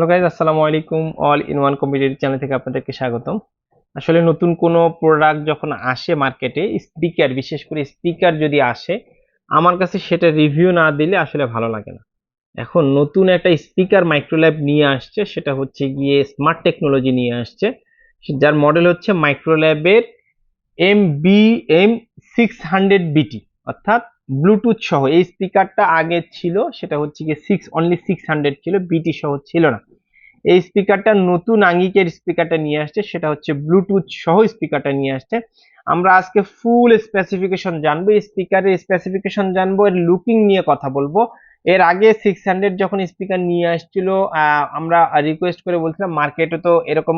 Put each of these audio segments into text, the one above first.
Hello guys আসসালামু আলাইকুম। All in one computer channel থেকে আপনাদেরকে স্বাগতম। আসলে নতুন কোনো প্রোডাক্ট যখন আসে মার্কেটে স্পিকার বিশেষ করে স্পিকার যদি আসে, আমার কাছে সেটা রিভিউ না দিলে আসলে ভালো লাগে না। এখন নতুন একটা স্পিকার মাইক্রোল্যাব নিয়ে আসছে, সেটা হচ্ছে গিয়ে স্মার্ট টেকনোলজি নিয়ে আসছে। যার মডেল হচ্ছে মাইক্রোল্যাবের M B M six hundred BT অর্থাৎ ব্লুটুথ সহ। এই স্পিকারটা আগে ছিল, সেটা হচ্ছে গিয়ে সিক্স অনলি সিক্স হান্ড্রেড ছিল বিটি সহ ছিল না। এই স্পিকারটা নতুন আঙ্গিকের স্পিকারটা নিয়ে আসছে, সেটা হচ্ছে ব্লুটুথ সহ স্পিকারটা নিয়ে আসছে। আমরা আজকে ফুল স্পেসিফিকেশন জানব স্পিকারের স্পেসিফিকেশন জানব, এর লুকিং নিয়ে কথা বলব। এর আগে সিক্স হান্ড্রেড যখন স্পিকার নিয়ে আসছিল আমরা রিকোয়েস্ট করে বলছিলাম মার্কেটে তো এরকম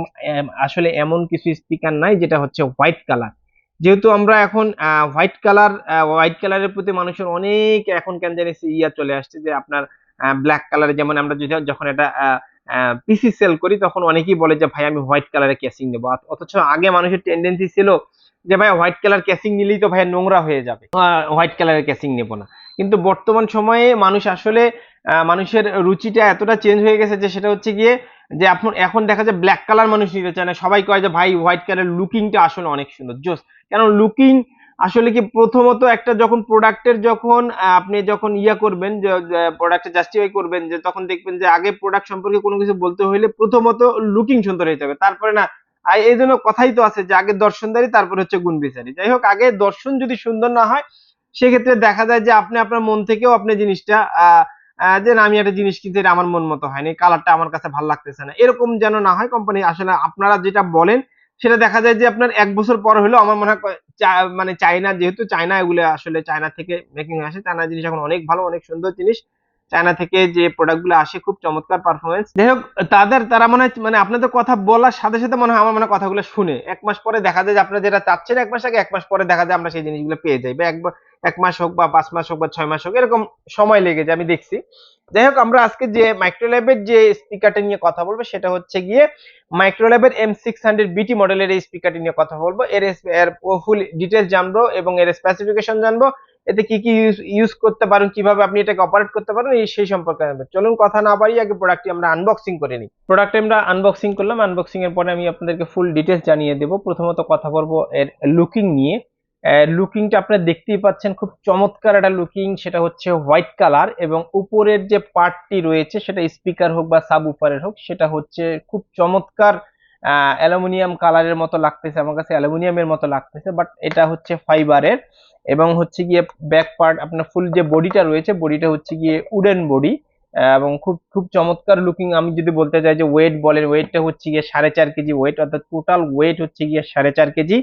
আসলে এমন কিছু স্পিকার নাই, যেটা হচ্ছে হোয়াইট কালার যেহেতু আমরা এখন হোয়াইট কালার হোয়াইট কালারের প্রতি মানুষের অনেক এখন কেন জানি ইয়া চলে আসছে, যে আপনার ব্ল্যাক কালারে যেমন আমরা যদি, যখন এটা পিসি সেল করি, তখন অনেকেই বলে যে, ভাই, আমি হোয়াইট কালারের ক্যাসিং নেব। অথ- অথচ আগে মানুষের টেন্ডেন্সি ছিল যে, ভাই হোয়াইট কালার ক্যাসিং নিলেই তো, ভাই, নোংরা হয়ে যাবে। হোয়াইট কালারের ক্যাসিং নেব না। কিন্তু বর্তমান সময়ে মানুষ আসলে মানুষের রুচিটা এতটা চেঞ্জ হয়ে গেছে যে, সেটা হচ্ছে গিয়ে যে এখন এখন দেখা যায় ব্ল্যাক কালার মানুষ নিতে চায় না। সবাই কয় যে, ভাই হোয়াইট কালার লুকিংটা আসলে অনেক সুন্দর। জোস কেন? লুকিং আসলে কি প্রথমত একটা যখন প্রোডাক্টের যখন আপনি যখন ইয়া করবেন প্রোডাক্টে জাস্টিফাই করবেন, যে, তখন দেখবেন যে, আগে প্রোডাক্ট সম্পর্কে কোনো কিছু বলতে হইলে প্রথমত লুকিং সুন্দর হইতে হবে। তারপরে না আর এই জন্য কথাই তো আছে যে, আগে দর্শনদারি, তারপরে হচ্ছে গুণ বিচারি যাই হোক, আগে দর্শন যদি সুন্দর না হয়, সেক্ষেত্রে দেখা যায় যে, আপনি আপনার মন থেকেও আপনি জিনিসটা যে, না, আমি একটা জিনিস কিনতে আমার মন মতো হয়নি কালারটা আমার কাছে ভালো লাগতেছে না। এরকম যেন না হয় কোম্পানি আসলে আপনারা যেটা বলেন সেটা দেখা যায় যে আপনার এক বছর পর হলেও আমার মনে হয় মানে চায়না যেহেতু চায়না এগুলো আসলে চায়না থেকে মেকিং আসে। চায়না জিনিস এখন অনেক ভালো, অনেক সুন্দর জিনিস। চায়না থেকে যে প্রোডাক্টগুলো আসে, খুব চমৎকার পারফরমেন্স যাই হোক, তাদের, তারা মনে হয় মানে আপনাদের কথা বলার সাথে সাথে মনে হয় আমার মনে কথাগুলো শুনে। এক মাস পরে দেখা যায় যে আপনারা যেটা চাচ্ছেন, এক মাস আগে, এক মাস পরে দেখা যায় আমরা সেই জিনিসগুলো পেয়ে যাই। বা এক বা- এক মাস হোক বা পাঁচ মাস হোক বা ছয় মাস হোক, এরকম সময় লেগে যায়, আমি দেখছি। যাই হোক আমরা আজকে যে মাইক্রোল্যাবের যে স্পিকারটা নিয়ে কথা বলব, সেটা হচ্ছে গিয়ে মাইক্রোল্যাবের এম সিক্স হান্ড্রেড বিটি মডেলের এই স্পিকারটি নিয়ে কথা বলব। এর এর ফুল ডিটেলস জানব এবং এর স্পেসিফিকেশন জানব, এতে কি কি ইউজ করতে পারেন, কীভাবে আপনি এটাকে অপারেট করতে পারেন, এই সেই সম্পর্কে জানব। চলুন, কথা না বাড়িয়ে আগে প্রোডাক্টটি আমরা আনবক্সিং করে নিই। প্রোডাক্ট আমরা আনবক্সিং করলাম আনবক্সিং এর পরে আমি আপনাদেরকে ফুল ডিটেলস জানিয়ে দেবো। প্রথমত কথা বলব এর লুকিং নিয়ে। লুকিংটা আপনারা দেখতেই পাচ্ছেন, খুব চমৎকার একটা লুকিং সেটা হচ্ছে হোয়াইট কালার এবং উপরের যে পার্টটি রয়েছে, সেটা স্পিকার হোক বা সাব উপরের হোক, সেটা হচ্ছে খুব চমৎকার অ্যালুমিনিয়াম কালারের মতো লাগতেছে আমার কাছে অ্যালুমিনিয়ামের মতো লাগতেছে বাট এটা হচ্ছে ফাইবারের এবং হচ্ছে গিয়ে ব্যাক পার্ট আপনার ফুল যে বডিটা রয়েছে বডিটা হচ্ছে গিয়ে উডেন বডি এবং খুব খুব চমৎকার লুকিং আমি যদি বলতে চাই যে ওয়েট বলেন ওয়েটটা হচ্ছে গিয়ে সাড়ে চার কেজি ওয়েট অর্থাৎ টোটাল ওয়েট হচ্ছে গিয়ে সাড়ে চার কেজি।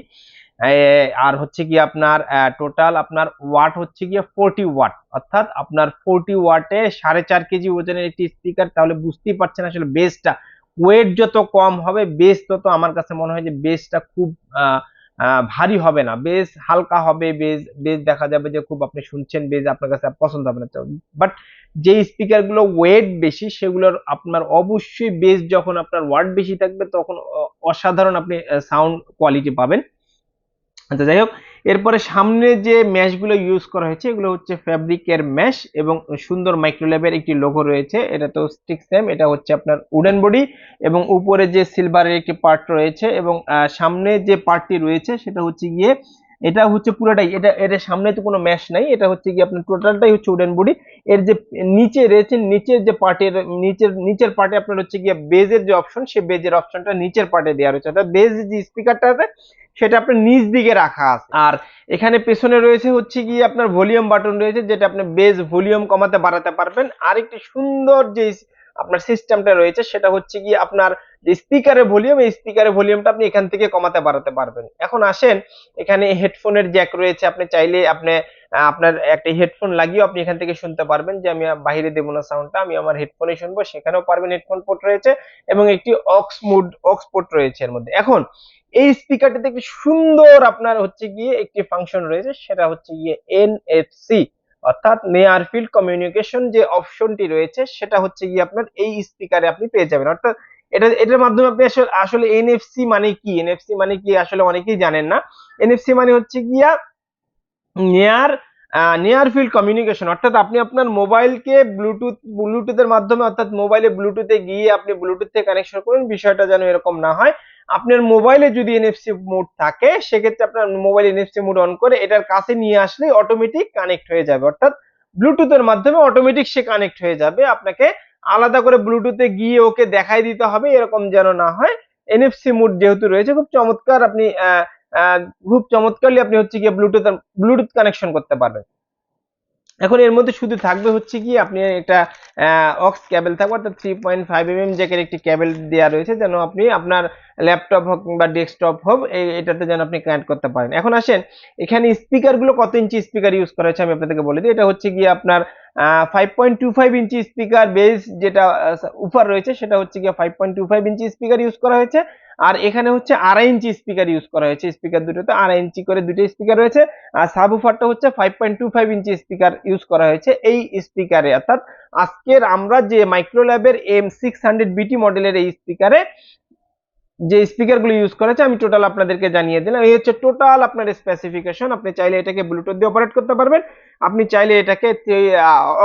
আর হচ্ছে কি আপনার টোটাল আপনার ওয়াট হচ্ছে গিয়ে ফোরটি ওয়াট অর্থাৎ আপনার ফোরটি ওয়াটে সাড়ে চার কেজি ওজনের একটি স্পিকার তাহলে বুঝতেই পারছেন আসলে বেসটা ওয়েট যত কম হবে বেস তত আমার কাছে মনে হয় যে বেসটা খুব ভারী হবে না। বেস হালকা হবে বেস বেস দেখা যাবে যে খুব আপনি শুনছেন বেস আপনার কাছে পছন্দ হবে না। বাট যে স্পিকারগুলো ওয়েট বেশি, সেগুলোর আপনার অবশ্যই বেস যখন আপনার ওয়াট বেশি থাকবে, তখন অসাধারণ আপনি সাউন্ড কোয়ালিটি পাবেন। আচ্ছা যাই হোক, এরপরে সামনে যে ম্যাশগুলো ইউজ করা হয়েছে, এগুলো হচ্ছে ফ্যাব্রিকের ম্যাশ এবং সুন্দর মাইক্রোল্যাবের একটি লোগো রয়েছে। এটা তো স্টিক সেম এটা হচ্ছে আপনার উডেন বডি এবং উপরে যে সিলভারের একটি পার্ট রয়েছে এবং সামনে যে পার্টটি রয়েছে, সেটা হচ্ছে গিয়ে, এটা হচ্ছে পুরোটাই, এটা এটা সামনে তো কোনো ম্যাশ নাই, এটা হচ্ছে গিয়ে আপনার টোটালটাই হচ্ছে উডেন বডি এর যে নিচে রয়েছে, নিচের যে পার্টের নিচের নিচের পার্টে আপনার হচ্ছে গিয়ে বেজের যে অপশন সেই বেজের অপশনটা নিচের পার্টে দেওয়া রয়েছে। অর্থাৎ বেজ যে স্পিকারটা আছে সেটা আপনার নিচ দিকে রাখা আছে। আর এখানে পেছনে রয়েছে হচ্ছে কি আপনার ভলিউম বাটন রয়েছে, যেটা আপনি বেস ভলিউম কমাতে বাড়াতে পারবেন। আর একটি সুন্দর যে আপনার সিস্টেমটা রয়েছে, সেটা হচ্ছে কি আপনার যে স্পিকারের ভলিউম, এই স্পিকারের ভলিউমটা আপনি এখান থেকে কমাতে বাড়াতে পারবেন। এখন আসেন, এখানে হেডফোনের জ্যাক রয়েছে, আপনি চাইলে আপনি আপনার একটা হেডফোন লাগিয়ে আপনি এখান থেকে শুনতে পারবেন যে আমি বাইরে দেবো না সাউন্ডটা আমি আমার হেডফোনে শুনব, সেখানেও পারবেন হেডফোন পোর্ট রয়েছে এবং একটি অক্স মুড অক্স পোর্ট রয়েছে এর মধ্যে। এখন এই স্পিকারটিতে একটি সুন্দর আপনার হচ্ছে গিয়ে একটি ফাংশন রয়েছে, সেটা হচ্ছে গিয়ে এনএফসি অর্থাৎ নেয়ার ফিল্ড কমিউনিকেশন যে অপশনটি রয়েছে, সেটা হচ্ছে গিয়ে আপনার এই স্পিকারে আপনি পেয়ে যাবেন। অর্থাৎ এটা, এটার মাধ্যমে আপনি আসলে আসলে এনএফসি মানে কি? এনএফসি মানে কি আসলে অনেকেই জানেন না। এনএফসি মানে হচ্ছে গিয়া নেয়ার নিয়ার ফিল্ড কমিউনিকেশন অর্থাৎ আপনি আপনার মোবাইলকে ব্লুটুথ ব্লুটুথের মাধ্যমে, অর্থাৎ মোবাইলে ব্লুটুথে গিয়ে আপনি ব্লুটুথ কানেকশন করবেন বিষয়টা যেন এরকম না হয়। আপনার মোবাইলে যদি এনএফসি মোড থাকে, সেক্ষেত্রে আপনার মোবাইল এনএফসি মোড অন করে এটার কাছে নিয়ে আসলে অটোমেটিক কানেক্ট হয়ে যাবে। অর্থাৎ ব্লুটুথের মাধ্যমে অটোমেটিক সে কানেক্ট হয়ে যাবে। আপনাকে আলাদা করে ব্লুটুথে গিয়ে ওকে দেখাই দিতে হবে, এরকম যেন না হয়। এনএফসি মোড যেহেতু রয়েছে, খুব চমৎকার আপনি খুব চমৎকারলি আপনি হচ্ছে গিয়ে ব্লুটুথ ব্লুটুথ কানেকশন করতে পারবেন। এখন এর মধ্যে শুধু থাকবে হচ্ছে কি, আপনি একটা অক্স ক্যাবেল থাকবে, অর্থাৎ three point five M M জ্যাকের একটি ক্যাবেল দেওয়া রয়েছে, যেন আপনি আপনার ল্যাপটপ হোক বা ডেস্কটপ হোক এটাতে যেন আপনি কানেক্ট করতে পারেন। এখন আসেন, এখানে স্পিকারগুলো কত ইঞ্চি স্পিকার ইউজ করা হয়েছে আমি আপনাদেরকে বলে দিই। এটা হচ্ছে গিয়ে আপনার five point two five inch speaker bass যেটা উফার রয়েছে, সেটা হচ্ছে গিয়ে five point two five inch speaker use করা হয়েছে। আর এখানে হচ্ছে আড়াই ইঞ্চি স্পিকার ইউজ করা হয়েছে স্পিকার দুটোতে আড়াই ইঞ্চি করে দুটো স্পিকার রয়েছে। আর সাব উফারটা হচ্ছে five point two five inch speaker use করা হয়েছে এই স্পিকারে অর্থাৎ আজকের আমরা যে মাইক্রোল্যাবের এম সিক্স হান্ড্রেড বিটি মডেলের এই স্পিকারে যে স্পিকারগুলো ইউজ করেছে, আমি টোটাল আপনাদেরকে জানিয়ে দিলাম। এই হচ্ছে টোটাল আপনার স্পেসিফিকেশন আপনি চাইলে এটাকে ব্লুটুথ দিয়ে অপারেট করতে পারবেন। আপনি চাইলে এটাকে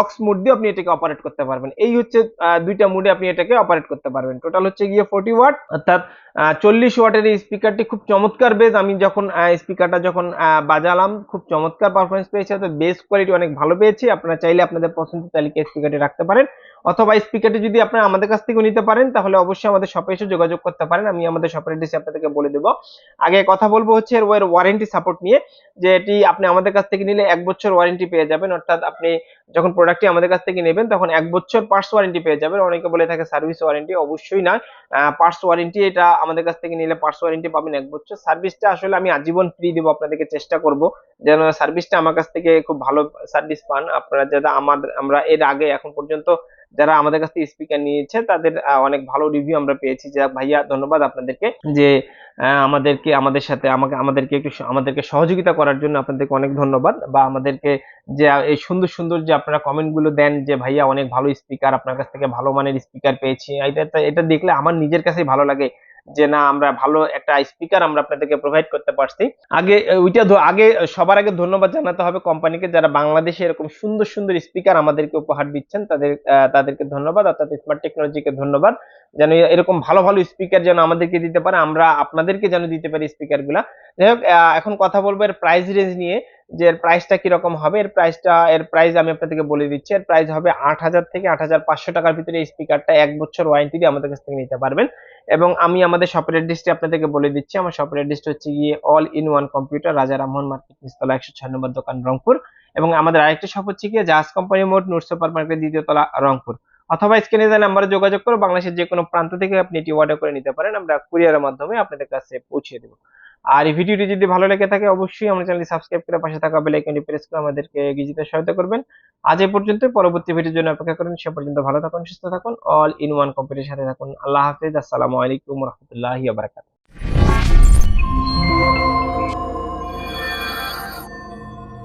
অক্স মোড দিয়ে আপনি এটাকে অপারেট করতে পারবেন। এই হচ্ছে দুইটা মোডে আপনি এটাকে অপারেট করতে পারবেন। টোটাল হচ্ছে গিয়ে ফোর্টি ওয়াট অর্থাৎ চল্লিশ ওয়াটের এই স্পিকারটি খুব চমৎকার বেস আমি যখন স্পিকারটা যখন বাজালাম, খুব চমৎকার পারফরমেন্স পেয়েছে। তো বেস কোয়ালিটি অনেক ভালো পেয়েছি। আপনারা চাইলে আপনাদের পছন্দের তালিকায় স্পিকারটি রাখতে পারেন। অথবা স্পিকারটি যদি আপনারা আমাদের কাছ থেকে নিতে পারেন, তাহলে অবশ্যই আমাদের শপে এসে যোগাযোগ করতে পারেন। আমি আমাদের শপের অ্যাড্রেস আপনাদেরকে বলে দেবো। আগে কথা বলব হচ্ছে এর ওয়ারেন্টি সাপোর্ট নিয়ে, যে এটি আপনি আমাদের কাছ থেকে নিলে এক বছর ওয়ারেন্টি পেয়ে যাবেন। অর্থাৎ আপনি যখন প্রোডাক্টটি আমাদের কাছ থেকে নেবেন, তখন এক বছর পার্টস ওয়ারেন্টি পেয়ে যাবেন। অনেকে বলে থাকে সার্ভিস ওয়ারেন্টি অবশ্যই না পার্টস ওয়ারেন্টি এটা আমাদের কাছ থেকে নিলে পার্টস ওয়ারেন্টি পাবেন এক বছর। সার্ভিসটা আসলে আমি আজীবন ফ্রি দেবো, আপনাদেরকে চেষ্টা করব। যেন সার্ভিসটা আমার কাছ থেকে খুব ভালো সার্ভিস পান। আপনারা যারা আমাদের আমরা এর আগে এখন পর্যন্ত যারা আমাদের কাছ থেকে স্পিকার নিয়েছে, তাদের অনেক ভালো রিভিউ আমরা পেয়েছি। যা ভাইয়া, ধন্যবাদ আপনাদেরকে যে আমাদেরকে, আমাদের সাথে আমাকে, আমাদেরকে একটু আমাদেরকে সহযোগিতা করার জন্য আপনাদেরকে অনেক ধন্যবাদ। বা আমাদেরকে যে এই সুন্দর সুন্দর যে আপনারা কমেন্টগুলো দেন যে, ভাইয়া, অনেক ভালো স্পিকার আপনার কাছ থেকে ভালো মানের স্পিকার পেয়েছি। এটা এটা দেখলে আমার নিজের কাছেই ভালো লাগে। যে না, আমরা ভালো একটা স্পিকার আমরা আপনাদেরকে প্রোভাইড করতে পারছি। আগে, ওইটা আগে সবার আগে ধন্যবাদ জানাতে হবে কোম্পানিকে যারা বাংলাদেশে এরকম সুন্দর সুন্দর স্পিকার আমাদেরকে উপহার দিচ্ছেন। তাদের তাদেরকে ধন্যবাদ। অর্থাৎ স্মার্ট টেকনোলজিকে ধন্যবাদ। যেন এরকম ভালো ভালো স্পিকার যেন আমাদেরকে দিতে পারে। আমরা আপনাদেরকে যেন দিতে পারি স্পিকারগুলা। যাই হোক এখন কথা বলব এর প্রাইস রেঞ্জ নিয়ে। যে এর প্রাইসটা কীরকম হবে, এর প্রাইসটা এর প্রাইস আমি আপনাদেরকে বলে দিচ্ছি। এর প্রাইস হবে আট হাজার থেকে আট হাজার পাঁচশো টাকার ভিতরে এই স্পিকারটা এক বছর ওয়ারেন্টি দিয়ে আমাদের কাছ থেকে নিতে পারবেন। এবং আমি আমাদের শপের অ্যাড্রেসটি আপনাদেরকে বলে দিচ্ছি। আমার শপের অ্যাড্রেসটা হচ্ছে গিয়ে অল ইন ওয়ান কম্পিউটার রাজা রামমোহন মার্কেট নিচতলা একশো ছয় নম্বর দোকান, রংপুর। এবং আমাদের আরেকটা শপ হচ্ছে গিয়ে জাহাজ কোম্পানি মোড নুর সুপার মার্কেট দ্বিতীয় তলা, রংপুর। অথবা স্ক্রিনে যে নাম্বারে যোগাযোগ করে বাংলাদেশের যে কোনো প্রান্ত থেকে আপনি এটি অর্ডার করে নিতে পারেন। আমরা কুরিয়ারের মাধ্যমে আপনাদের কাছে পৌঁছে দেবো। আর এই ভিডিওটি যদি ভালো লেগে থাকে, অবশ্যই আমার চ্যানেলটি সাবস্ক্রাইব করে পাশে থাকা বেল আইকনটি প্রেস করে আমাদেরকে এগিয়ে যেতে সহায়তা করবেন। আজ এ পর্যন্ত পরবর্তী ভিডিওর জন্য অপেক্ষা করেন। সে পর্যন্ত ভালো থাকুন, সুস্থ থাকুন। অল ইন ওয়ান কম্পিউটার সাথে থাকুন। আল্লাহ হাফেজ। আসসালামু আলাইকুম রহমতুল্লাহি বারাকাতুহু।